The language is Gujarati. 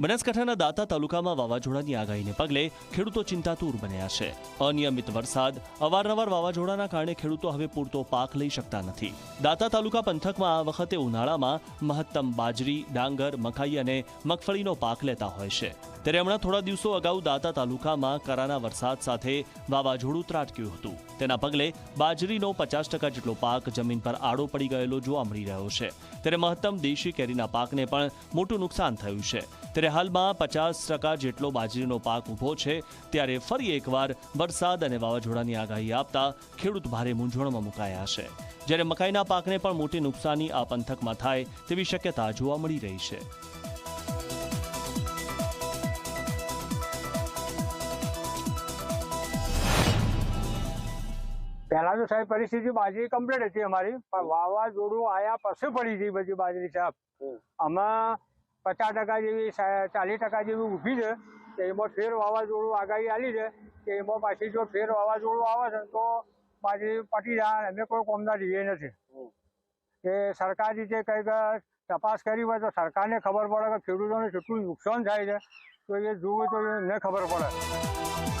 બનાસકાંઠાના દાતા તાલુકામાં વાવાઝોડાની આગાહીને પગલે ખેડૂતો ચિંતાતુર બન્યા છે. અનિયમિત વરસાદ, અવારનવાર વાવાઝોડાના કારણે ખેડૂતો હવે પૂરતો પાક લઈ શકતા નથી. દાતા તાલુકા પંથકમાં આ વખતે ઉનાળામાં મહત્તમ બાજરી, ડાંગર, મકાઈ અને મગફળીનો પાક લેતા હોય છે. ત્યારે હમણાં થોડા દિવસો અગાઉ દાતા તાલુકામાં કરાના વરસાદ સાથે વાવાઝોડું ત્રાટક્યું હતું. તેના પગલે બાજરીનો પચાસ ટકા જેટલો પાક જમીન પર આડો પડી ગયેલો જોવા મળી રહ્યો છે. ત્યારે મહત્તમ દેશી કેરીના પાકને પણ મોટું નુકસાન થયું છે. ત્યારે હાલમાં પચાસ ટકા જેટલો બાજરીનો પાક ઊભો છે ત્યારે ફરી એકવાર વરસાદ અને વાવાઝોડાની આગાહી આપતા ખેડૂત ભારે મૂંઝવણમાં મુકાયા છે. જ્યારે મકાઈના પાકને પણ મોટી નુકસાની આ પંથકમાં થાય તેવી શક્યતા જોવા મળી રહી છે. પહેલા તો સાહેબ પરિસ્થિતિ બાજરી કમ્પ્લીટ હતી અમારી પણ વાવાઝોડું આયા પછી પડી ગઈ બધી બાજરી સાહેબ. આમાં પચાસ ટકા જેવી ચાલીસ ટકા જેવી ઊભી છે કે એમાં ફેર વાવાઝોડું આગાહી આલી છે કે એમાં પાછી જો ફેર વાવાઝોડું આવે છે તો પાછી પટી જાય અમે કોઈ કોમના રહીએ નથી. કે સરકાર રીતે કંઈક તપાસ કરી હોય તો સરકારને ખબર પડે કે ખેડૂતોને કેટલું નુકસાન થાય છે તો એ જોવું તો એને ખબર પડે.